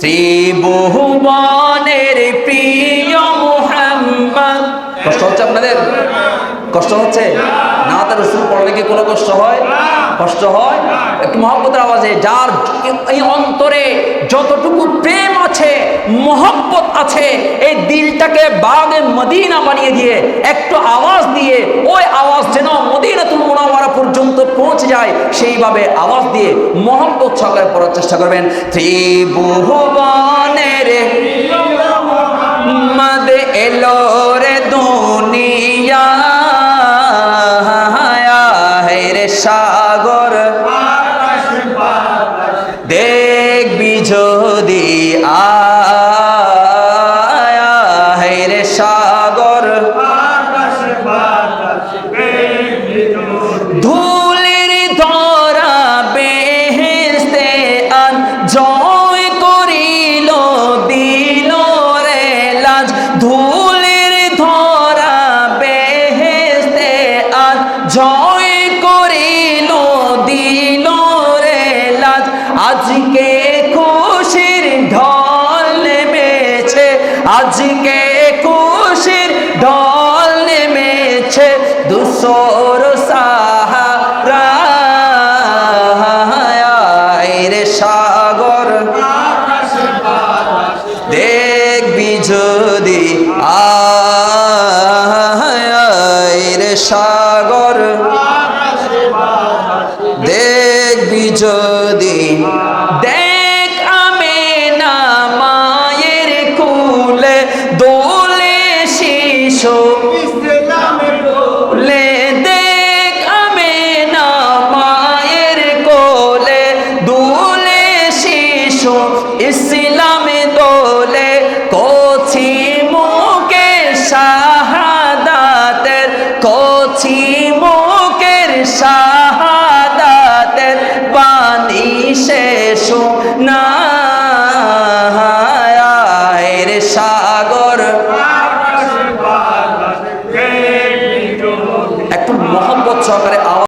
ত্রিভুবনের প্রিয় মুহাম্মদ। কষ্ট হচ্ছে আপনাদের? কষ্ট হচ্ছে? না, তার রসুল পড়লে কি কোনো কষ্ট হয়? কষ্ট হয়? একটু মহব্বতের আওয়াজে, যার এই অন্তরে যতটুকু প্রেম আছে, মহব্বত আছে, এই দিলটাকে বাগে মদিনা বানিয়ে দিয়ে একটু আওয়াজ দিয়ে ওই আওয়াজ পৌঁছে যায়, সেইভাবে আওয়াজ দিয়ে মহব্বত সহকারে পড়ার চেষ্টা করবেন। ত্রিভুবনের মদ এলো রে দুনিয়া রে সাগর। দেখবি যদি আয়া রে সাগর। ধুলির জয় করিল দিল রে লাজ। আজকে খুশির ঢল নেমেছে, আজকে খুশির ঢল নেমেছে দুসর সাহারা। সাগর। দেখবি যদি আয় show. me একটু মহব্বত সহকারে